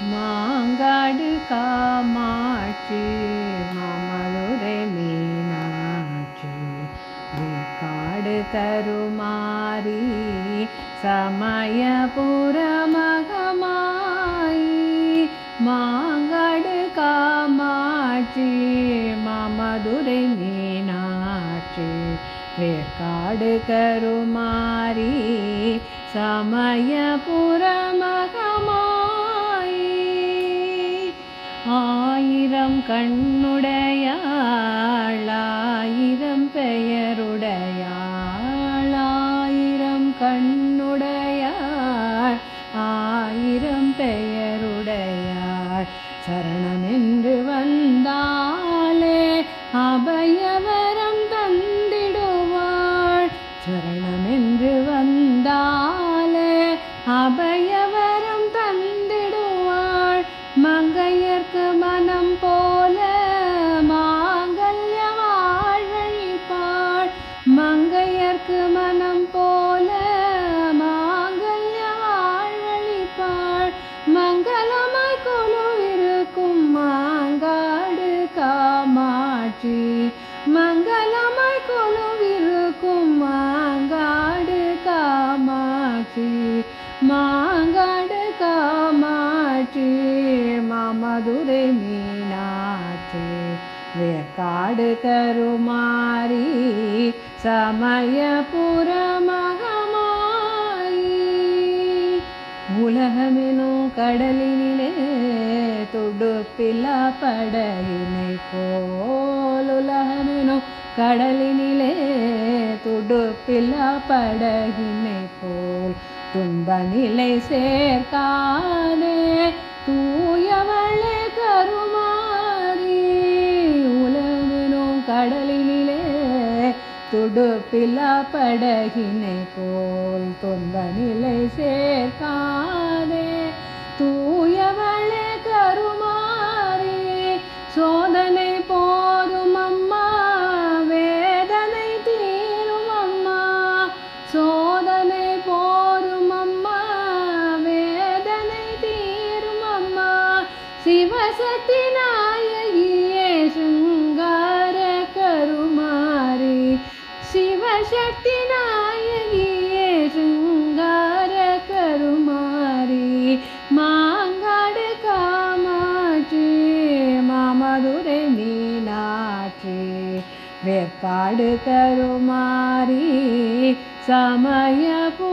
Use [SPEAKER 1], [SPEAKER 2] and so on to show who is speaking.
[SPEAKER 1] மாங்காடு காமாட்சி மாமலுரை மீனாட்சி காடு கருமாரி சமயபுர மகமாயி மாங்காடு காமாட்சி மாமதுரை மீனாட்சி வேற்காடு கருமாரி சமயபுர மகமாயி ஆயிரம் கண்ணுடையாள் ஆயிரம் பெயருடையாள். ஆயிரம் கண்ணுடையாள் ஆயிரம் பெயருடையாள். சரணம் மங்கையர்க்கு மனம் போல மாங்கல்யாழிப்பாள் மங்களமாய் கொலுவிருக்கும் மாங்காடு காமாட்சி. மங்களமாய் கொலுவிருக்கும் மாங்காடு காமாட்சி. மாங்காடு காமாட்சி மாமதுரை மீனாட்சி. வேற்காடு கருமாரி சமயபுர மகமாயி உலகமெனும் கடலினிலே துடுப்பில்லா படகினை போல் உலகமெனும் கடலினிலே துடுப்பில்லா படகினை போல் துன்ப நிலை சேர்க்காதே தூயவளே. துடுப்பிலா படகினை போல் துன்ப நிலை சேர்க்காதே தூயவளே கருமாறி சோதனை போதும் அம்மா வேதனை தீரும் அம்மா சோதனை போதும் அம்மா வேதனை தீரும் அம்மா சிவசத்தினா வேற்காடு கருமாரி சமயபு